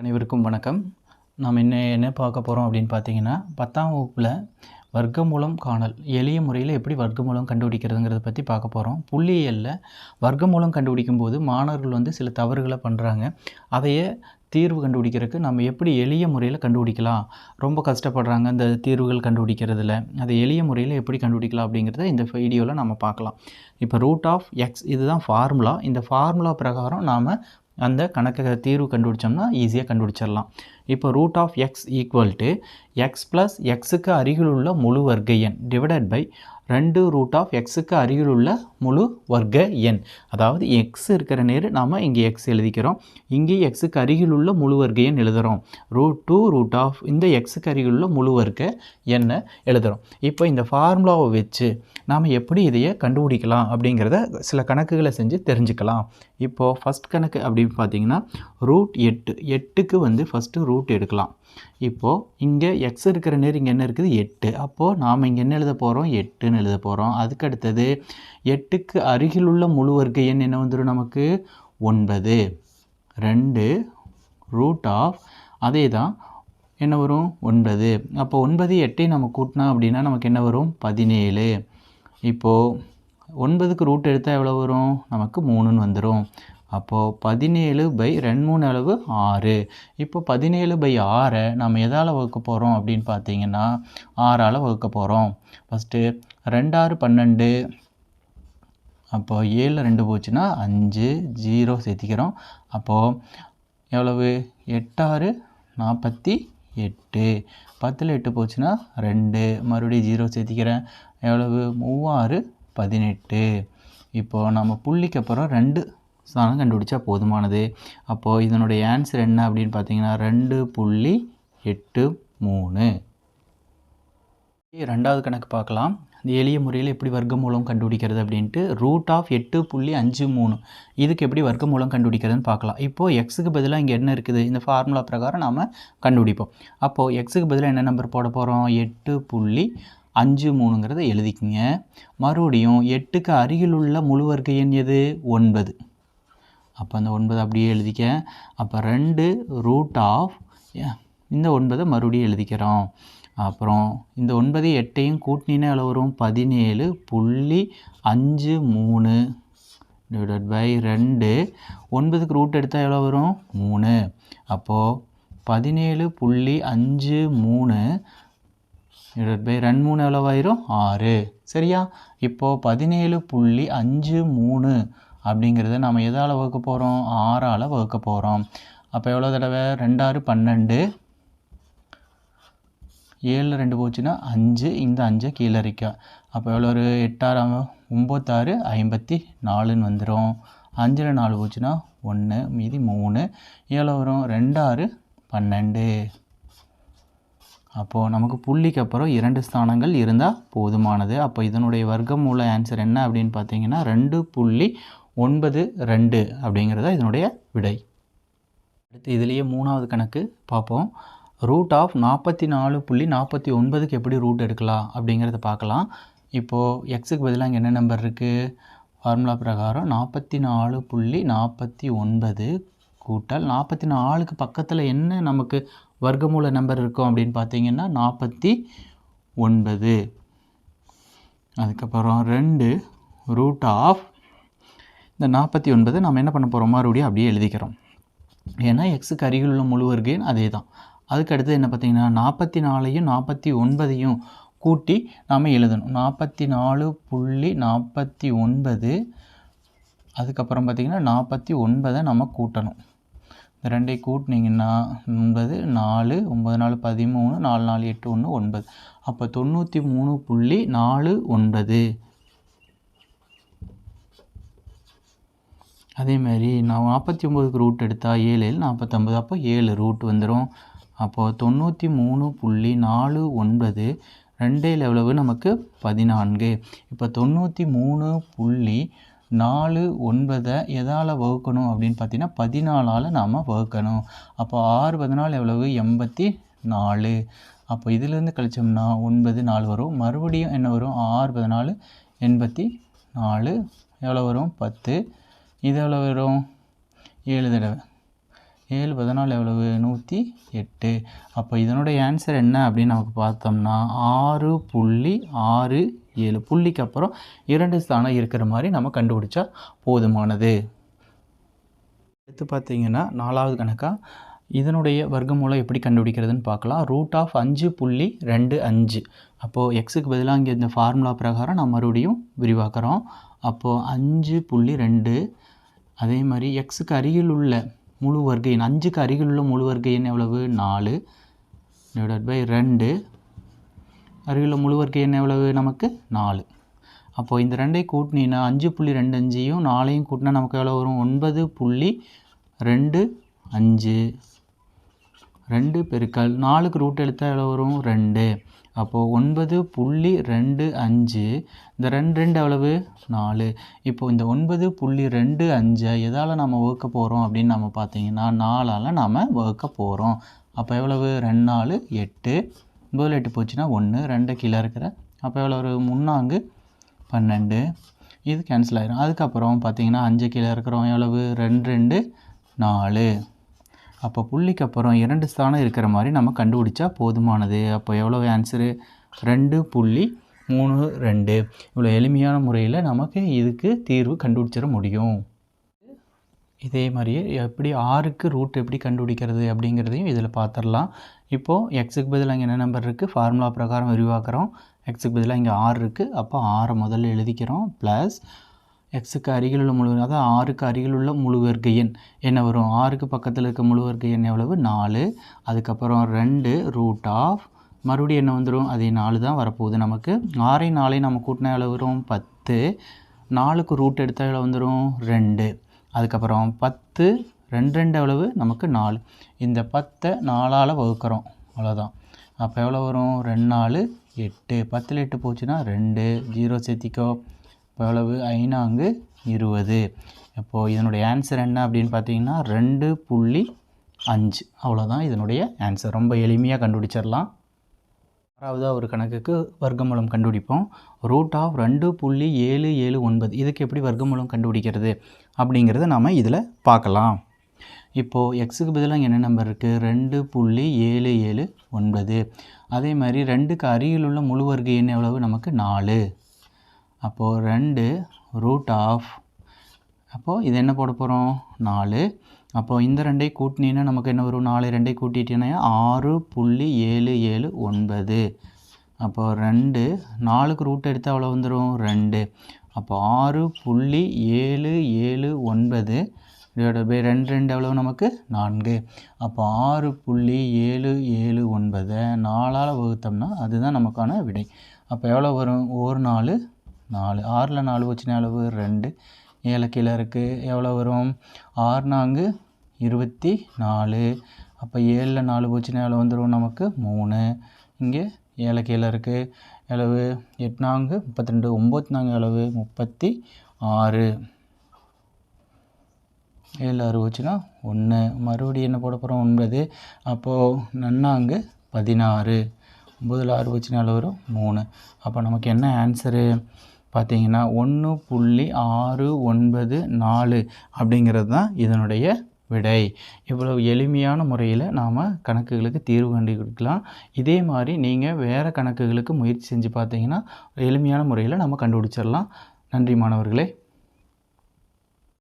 அனைவருக்கும் வணக்கம். நாம் என்ன என்ன பார்க்க போகிறோம் அப்படின்னு பார்த்தீங்கன்னா பத்தாம் வகுப்பில் வர்க்கமூலம் காணல் எளிய முறையில் எப்படி வர்க்கமூலம் கண்டுபிடிக்கிறதுங்கிறத பற்றி பார்க்க போகிறோம் புள்ளியியலில் வர்க்கமூலம் கண்டுபிடிக்கும் போது மாணவர்கள் வந்து சில தவறுகளை பண்ணுறாங்க அதையே தீர்வு கண்டுபிடிக்கிறதுக்கு நம்ம எப்படி எளிய முறையில் கண்டுபிடிக்கலாம்? ரொம்ப கஷ்டப்படுறாங்க இந்த தீர்வுகள் கண்டுபிடிக்கிறதுல. அதை எளிய முறையில் எப்படி கண்டுபிடிக்கலாம் அப்படிங்கிறத இந்த வீடியோவில் நம்ம பார்க்கலாம். இப்போ ரூட் ஆஃப் எக்ஸ் இதுதான் ஃபார்முலா இந்த ஃபார்முலா பிரகாரம் நாம் அந்த கணக்கை தீர்வு கண்டுபிடிச்சோம்னா ஈஸியாக கண்டுபிடிச்சிடலாம். இப்போ root of X equal to X plus எக்ஸுக்கு அருகில் உள்ள முழு வர்க்க எண் டிவைடட் பை ரெண்டு ரூட் ஆஃப் எக்ஸுக்கு அருகில் உள்ள முழு வர்க்க எண். அதாவது எக்ஸ் இருக்கிற நேர் நாம் இங்கே எக்ஸ் எழுதிக்கிறோம். இங்கே எக்ஸுக்கு அருகில் உள்ள முழு வர்க்க எண் எழுதுகிறோம் ரூட் டூ ரூட் ஆஃப் இந்த எக்ஸுக்கு அருகில் உள்ள முழு வர்க்க எண்ணை எழுதுகிறோம் இப்போ இந்த ஃபார்முலாவை வச்சு நாம் எப்படி இதையே கண்டுபிடிக்கலாம் அப்படிங்கிறத சில கணக்குகளை செஞ்சு தெரிஞ்சுக்கலாம். இப்போது ஃபஸ்ட் கணக்கு அப்படின்னு பார்த்தீங்கன்னா ரூட் எட்டு. எட்டுக்கு வந்து ஃபஸ்ட்டு ரூட் ரூட் எடுக்கலாம். இப்போது இங்கே எக்ஸ் இருக்கிற நேர் இங்கே என்ன இருக்குது? எட்டு. அப்போது நாம் இங்கே என்ன எழுத போகிறோம் எட்டுன்னு எழுத போகிறோம் அதுக்கு அடுத்தது எட்டுக்கு அருகில் உள்ள முழு வர்க்க எண் என்ன வந்துடும் நமக்கு? ஒன்பது. ரெண்டு ரூட் ஆஃப் அதே தான். என்ன வரும்? ஒன்பது. அப்போ ஒன்பது எட்டை நம்ம கூட்டினா அப்படின்னா நமக்கு என்ன வரும்? பதினேழு. இப்போது ஒன்பதுக்கு ரூட் எடுத்தால் எவ்வளோ வரும்? நமக்கு மூணுன்னு வந்துடும் அப்போது பதினேழு பை ரெண்டு மூணு அளவு ஆறு. இப்போ பதினேழு பை ஆறை நம்ம எதால் வகுக்க போகிறோம் அப்படின்னு பார்த்தீங்கன்னா ஆறால் வகுக்க போகிறோம் ஃபஸ்ட்டு ரெண்டாறு பன்னெண்டு. அப்போது ஏழில் ரெண்டு போச்சுன்னா அஞ்சு ஜீரோ சேர்த்திக்கிறோம். அப்போது எவ்வளவு? எட்டாறு நாற்பத்தி எட்டு. பத்தில் எட்டு போச்சுன்னா ரெண்டு. மறுபடியும் ஜீரோ சேர்த்திக்கிறேன். எவ்வளவு? மூவாறு பதினெட்டு. இப்போது நம்ம புள்ளிக்கு அப்புறம் ரெண்டு ஸ்தானம் கண்டுபிடிச்சா போதுமானது. அப்போது இதனுடைய ஆன்சர் என்ன அப்படின்னு பார்த்தீங்கன்னா ரெண்டு புள்ளி எட்டு மூணு. ரெண்டாவது கணக்கு பார்க்கலாம். இந்த எளிய முறையில் எப்படி வர்க்கமூலம் கண்டுபிடிக்கிறது அப்படின்ட்டு ரூட் ஆஃப் எட்டு புள்ளி அஞ்சு மூணு. இதுக்கு எப்படி வர்க்கமூலம் கண்டுபிடிக்கிறதுன்னு பார்க்கலாம். இப்போது எக்ஸுக்கு பதிலாக இங்கே என்ன இருக்குது? இந்த ஃபார்முலா பிரகாரம் நாம் கண்டுபிடிப்போம். அப்போது எக்ஸுக்கு பதிலாக என்ன நம்பர் போட போகிறோம் எட்டு புள்ளி அஞ்சு மூணுங்கிறத எழுதிக்கிங்க. மறுபடியும் எட்டுக்கு அருகில் உள்ள முழு வர்க்க எண் எது? ஒன்பது. அப்போ அந்த ஒன்பது அப்படியே எழுதிக்க. அப்போ ரெண்டு ரூட் ஆஃப் இந்த ஒன்பதை மறுபடியும் எழுதிக்கிறோம். அப்புறம் இந்த ஒன்பது எட்டையும் கூட்டினே எவ்வளோ வரும்? பதினேழு புள்ளி அஞ்சு மூணு. டிவைட் பை ரெண்டு. ஒன்பதுக்கு ரூட் எடுத்தால் எவ்வளோ வரும்? மூணு. அப்போது பதினேழு புள்ளி அஞ்சு மூணு. டிவைட் பை ரெண்டு மூணு எவ்வளோ ஆயிரும்? ஆறு. சரியா? இப்போது பதினேழு புள்ளி அஞ்சு மூணு. அப்படிங்கிறத நம்ம எதால் வகுக்க போகிறோம் ஆறால் வகுக்க போகிறோம் அப்போ எவ்வளோ தடவை? ரெண்டாறு பன்னெண்டு. ஏழில் ரெண்டு போச்சுன்னா அஞ்சு. இந்த அஞ்சை கீழே இருக்கா அப்போ எவ்வளோ ஒரு எட்டாறு ஒம்பத்தாறு ஐம்பத்தி நாலுன்னு வந்துடும் அஞ்சில் நாலு போச்சுன்னா ஒன்று மீதி மூணு. ஏழை வரும்? ரெண்டாறு பன்னெண்டு. அப்போது நமக்கு புள்ளிக்கு அப்புறம் இரண்டு ஸ்தானங்கள் இருந்தால் போதுமானது. அப்போ இதனுடைய வர்க்கமூல ஆன்சர் என்ன அப்படின்னு பார்த்தீங்கன்னா ரெண்டு புள்ளி ஒன்பது ரெண்டு அப்படிங்கிறத இதனுடைய விடை. அடுத்து இதுலேயே மூணாவது கணக்கு பார்ப்போம். ரூட் ஆஃப் நாற்பத்தி நாலு புள்ளி நாற்பத்தி ஒன்பதுக்கு எப்படி ரூட் எடுக்கலாம் அப்படிங்கிறத பார்க்கலாம். இப்போது எக்ஸுக்கு பதிலாக இங்கே என்ன நம்பர் இருக்குது ஃபார்முலா பிரகாரம் நாற்பத்தி நாலு புள்ளி நாற்பத்தி ஒன்பது கூட்டல் நாற்பத்தி நாலுக்கு பக்கத்தில் என்ன நமக்கு வர்க்கமூல நம்பர் இருக்கும் அப்படின்னு பார்த்தீங்கன்னா நாற்பத்தி ஒன்பது. அதுக்கப்புறம் ரெண்டு ரூட் ஆஃப் இந்த நாற்பத்தி ஒன்பது நம்ம என்ன பண்ண போகிறோம் மறுபடியும் அப்படியே எழுதிக்கிறோம். ஏன்னா எக்ஸுக்கு அருகில் உள்ள முழு வர்க்கேன் அதே தான் அதுக்கு அடுத்து என்ன பார்த்தீங்கன்னா நாற்பத்தி நாலையும் நாற்பத்தி ஒன்பதையும் கூட்டி நாம் எழுதணும். நாற்பத்தி நாலு புள்ளி நாற்பத்தி ஒன்பது அதுக்கப்புறம் பார்த்திங்கன்னா நாற்பத்தி ஒன்பதை நம்ம கூட்டணும். இந்த ரெண்டையும் கூட்டினீங்கன்னா ஒன்பது நாலு ஒம்பது நாலு பதிமூணு நாலு நாலு எட்டு ஒன்று ஒன்பது. அப்போ தொண்ணூற்றி மூணு புள்ளி நாலு ஒன்பது. அதேமாரி நான் நாற்பத்தி ஒம்போதுக்கு ரூட் எடுத்தால் ஏழு ஏழு நாற்பத்தொம்பது அப்போ ஏழு ரூட் வந்துடும் அப்போது தொண்ணூற்றி மூணு புள்ளி நாலு ஒன்பது ரெண்டே எவ்வளவு நமக்கு பதினான்கு. இப்போ தொண்ணூற்றி மூணு புள்ளி நாலு ஒன்பதை எதால் வகுக்கணும் அப்படின்னு பார்த்தீங்கன்னா பதினாலால் நாம் வகுக்கணும். அப்போ ஆறு பதினாலு எவ்வளவு? எண்பத்தி நாலு. அப்போ இதிலேருந்து கழிச்சோம்னா ஒன்பது நாலு வரும். மறுபடியும் என்ன வரும்? ஆறு பதினாலு எண்பத்தி நாலு. எவ்வளோ வரும்? பத்து. இது எவ்வளோ வரும் ஏழு தடவை. ஏழு பதினாலு எவ்வளவு? நூற்றி எட்டு. அப்போ இதனுடைய ஆன்சர் என்ன அப்படின்னு நமக்கு பார்த்தோம்னா ஆறு புள்ளி ஆறு ஏழு. புள்ளிக்கு அப்புறம் இரண்டு ஸ்தானம் இருக்கிற மாதிரி நம்ம கண்டுபிடிச்சா போதுமானது. அடுத்து பார்த்தீங்கன்னா நாலாவது கணக்காக இதனுடைய வர்க்கமூலம் எப்படி கண்டுபிடிக்கிறதுன்னு பார்க்கலாம். ரூட் ஆஃப் அஞ்சு புள்ளி ரெண்டு அஞ்சு. அப்போது எக்ஸுக்கு பதிலாக இங்கே இந்த ஃபார்முலா பிரகாரம் நான் மறுபடியும் விரிவாக்குறோம். அப்போது அஞ்சு புள்ளி ரெண்டு அதே மாதிரி எக்ஸுக்கு அருகில் உள்ள முழு வர்க்க எண் அஞ்சுக்கு அருகில் உள்ள முழு வர்க்க எண் எவ்வளவு? நாலு. டிவைட் பை ரெண்டு. அருகில் உள்ள முழு வர்க்க எண் எவ்வளவு நமக்கு? நாலு. அப்போது இந்த ரெண்டை கூட்டினீங்கன்னா அஞ்சு புள்ளி ரெண்டு அஞ்சையும் நாலையும் கூட்டினா நமக்கு எவ்வளோ வரும்? ஒன்பது புள்ளி ரெண்டு அஞ்சு. ரெண்டு பெருக்கல் நாலுக்கு ரூட் எடுத்தால் எவ்வளோ வரும்? ரெண்டு. அப்போது ஒன்பது புள்ளி ரெண்டு அஞ்சு. இந்த ரெண்டு ரெண்டு எவ்வளவு? நாலு. இப்போது இந்த ஒன்பது புள்ளி ரெண்டு அஞ்சை எதால் நம்ம வகுக்க போகிறோம் அப்படின்னு நம்ம பார்த்தீங்கன்னா நாலால் நாம் வகுக்க போகிறோம் அப்போ எவ்வளவு? ரெண்டு நாலு எட்டு. ஒம்பதில் எட்டு போச்சுன்னா ஒன்று ரெண்டு கீழே இருக்கிற. அப்போ எவ்வளோ ஒரு முன்னாங்கு பன்னெண்டு. இது கேன்சல் ஆயிரும். அதுக்கப்புறம் பார்த்தீங்கன்னா அஞ்சு கீழே இருக்கிறோம். எவ்வளவு? ரெண்டு ரெண்டு நாலு. அப்போ புள்ளிக்கு அப்புறம் இரண்டு ஸ்தானம் இருக்கிற மாதிரி நம்ம கண்டுபிடிச்சா போதுமானது. அப்போ எவ்வளோ ஆன்சரு ரெண்டு புள்ளி மூணு ரெண்டு. இவ்வளோ எளிமையான முறையில் நமக்கு இதுக்கு தீர்வு கண்டுபிடிச்சிட முடியும். இதே மாதிரியே எப்படி ஆறுக்கு ரூட் எப்படி கண்டுபிடிக்கிறது அப்படிங்கிறதையும் இதில் பார்த்துடலாம் இப்போது எக்ஸுக்கு பதிலாக இங்கே என்ன நம்பர் இருக்குது ஃபார்முலா பிரகாரம் விரிவாக்குறோம். எக்ஸுக்கு பதிலாக இங்கே ஆறு இருக்குது அப்போ ஆறை முதல்ல எழுதிக்கிறோம். ப்ளஸ் எக்ஸுக்கு அருகில் உள்ள முழு அதாவது ஆறுக்கு அருகில் உள்ள முழு வர்க்க எண் என்ன வரும். ஆறுக்கு பக்கத்தில் இருக்க முழு வர்க்க எண் எவ்வளவு? நாலு. அதுக்கப்புறம் ரெண்டு ரூட் ஆஃப் மறுபடியும் என்ன வந்துடும் அதே நாலு தான் வரப்போகுது நமக்கு. ஆறை நாளையும் நம்ம கூட்டினா எவ்வளோ வரும்? பத்து. நாலுக்கு ரூட் எடுத்தால் எவ்வளோ வந்துடும் ரெண்டு. அதுக்கப்புறம் பத்து ரெண்டு ரெண்டு எவ்வளவு? நமக்கு நாலு. இந்த பத்தை நாலால் வகுக்கிறோம். அவ்வளோதான் அப்போ எவ்வளோ வரும்? ரெண்டு நாலு எட்டு. பத்தில் எட்டு போச்சுன்னா ரெண்டு. ஜீரோ சேர்த்திக்கோ. எவ்வளவு? ஐநாங்கு இருபது. இப்போது இதனுடைய ஆன்சர் என்ன அப்படின்னு பார்த்தீங்கன்னா ரெண்டு புள்ளி அஞ்சு. அவ்வளோதான் இதனுடைய ஆன்சர் ரொம்ப எளிமையாக கண்டுபிடிச்சிடலாம். ஆறாவதாக ஒரு கணக்குக்கு வர்க்கமூலம் கண்டுபிடிப்போம். ரூட் ஆஃப் ரெண்டு புள்ளி ஏழு ஏழு ஒன்பது. இதுக்கு எப்படி வர்க்கமூலம் கண்டுபிடிக்கிறது? அப்படிங்கிறத நாம் இதில் பார்க்கலாம். இப்போது எக்ஸுக்கு பதிலாக என்ன நம்பர் இருக்குது ரெண்டு புள்ளி ஏழு ஏழு ஒன்பது. அதே மாதிரி ரெண்டுக்கு அருகில் உள்ள முழு வர்க்க எண் எவ்வளவு? நமக்கு நாலு. அப்போது ரெண்டு ரூட் ஆஃப் அப்போது இது என்ன போட போகிறோம் நாலு. அப்போது இந்த ரெண்டை கூட்டினீங்கன்னா நமக்கு என்ன வரும்? நாலு ரெண்டை கூட்டிட்டீங்கன்னா ஆறு புள்ளி ஏழு ஏழு ஒன்பது. அப்போது ரெண்டு நாலுக்கு ரூட் எடுத்தால் அவ்வளோ வந்துடும் ரெண்டு. அப்போ ஆறு புள்ளி ஏழு ஏழு ஒன்பது டிவைடட் பை ரெண்டு ரெண்டு எவ்வளோ நமக்கு? நான்கு. அப்போ ஆறு புள்ளி ஏழு ஏழு ஒன்பதை. நாலால் வகுத்தோம்னா அதுதான் நமக்கான விடை. அப்போ எவ்வளோ வரும்? ஒரு நாலு நாலு ஆறில் நாலு வச்சுனா அளவு ரெண்டு. ஏழு கீழே இருக்குது எவ்வளோ வரும்? ஆறு நான்கு இருபத்தி நாலு. அப்போ ஏழில் நாலு போச்சுன்னா எவ்வளோ வந்துடும் நமக்கு மூணு. இங்கே ஏழு கீழே இருக்குது அளவு எட்டு நான்கு முப்பத்தி ரெண்டு ஒம்பத்தி நான்கு அளவு முப்பத்தி ஆறு. ஏழு ஆறு வச்சுன்னா ஒன்று மறுபடியும் என்ன போட போகிறோம் ஒன்பது. அப்போது நன்னாங்கு பதினாறு. ஒம்பதில் ஆறு வச்சுனா வரும் மூணு. அப்போ நமக்கு என்ன ஆன்சரு பார்த்தீங்கன்னா ஒன்று புள்ளி ஆறு ஒன்பது நாலு அப்படிங்கிறது தான் இதனுடைய விடை. இவ்வளவு எளிமையான முறையில் நாம் கணக்குகளுக்கு தீர்வு கண்டுபிடிக்கலாம். இதே மாதிரி நீங்கள் வேறு கணக்குகளுக்கு முயற்சி செஞ்சு பார்த்தீங்கன்னா எளிமையான முறையில் நம்ம கண்டுபிடிச்சிடலாம். நன்றி மாணவர்களே.